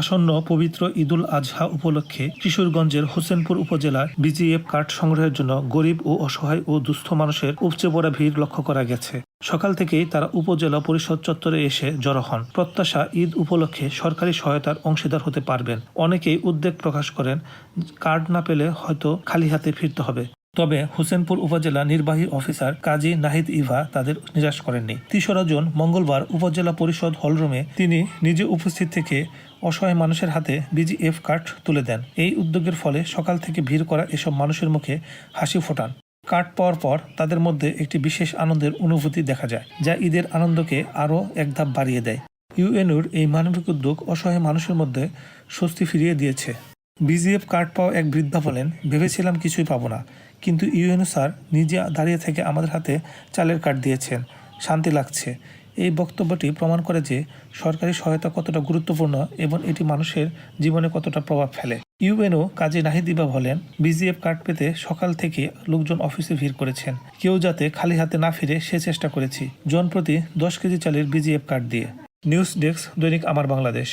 আসন্ন পবিত্র ঈদুল আজহা উপলক্ষে কিশোরগঞ্জের হোসেনপুর উপজেলার বিজিএফ কার্ড সংগ্রহের জন্য গরিব ও অসহায় ও দুস্থ মানুষের উপচে পড়া ভিড় লক্ষ্য করা গেছে। সকাল থেকেই তারা উপজেলা পরিষদ চত্বরে এসে জড়ো হন। প্রত্যাশা ঈদ উপলক্ষে সরকারি সহায়তার অংশীদার হতে পারবেন। অনেকেই উদ্বেগ প্রকাশ করেন, কার্ড না পেলে হয়তো খালি হাতে ফিরতে হবে। তবে হোসেনপুর উপজেলা নির্বাহী অফিসার কাজী নাহিদ ইভা তাদের নিরাশ করেননি। তেসরা জুন মঙ্গলবার উপজেলা পরিষদ হলরুমে তিনি নিজে উপস্থিত থেকে অসহায় মানুষের হাতে বিজিএফ কার্ড তুলে দেন। এই উদ্যোগের ফলে সকাল থেকে ভিড় করা এসব মানুষের মুখে হাসি ফোটান। কার্ড পাওয়ার পর তাদের মধ্যে একটি বিশেষ আনন্দের অনুভূতি দেখা যায়, যা ঈদের আনন্দকে আরও এক ধাপ বাড়িয়ে দেয়। ইউএনউর এই মানবিক উদ্যোগ অসহায় মানুষের মধ্যে স্বস্তি ফিরিয়ে দিয়েছে। বিজিএফ কার্ড পাওয়া এক বৃদ্ধা বলেন, ভেবেছিলাম কিছুই পাবো না, কিন্তু ইউএনও স্যার নিজে দাঁড়িয়ে থেকে আমাদের হাতে চালের কার্ড দিয়েছেন। শান্তি লাগছে। এই বক্তব্যটি প্রমাণ করে যে সরকারি সহায়তা কতটা গুরুত্বপূর্ণ এবং এটি মানুষের জীবনে কতটা প্রভাব ফেলে। ইউএনও কাজী নাহিদিবা বলেন, বিজিএফ কার্ড পেতে সকাল থেকে লোকজন অফিসে ভিড় করেছেন। কেউ যাতে খালি হাতে না ফিরে সে চেষ্টা করেছি। জনপ্রতি দশ কেজি চালের বিজিএফ কার্ড দিয়ে। নিউজ ডেস্ক দৈনিক আমার বাংলাদেশ।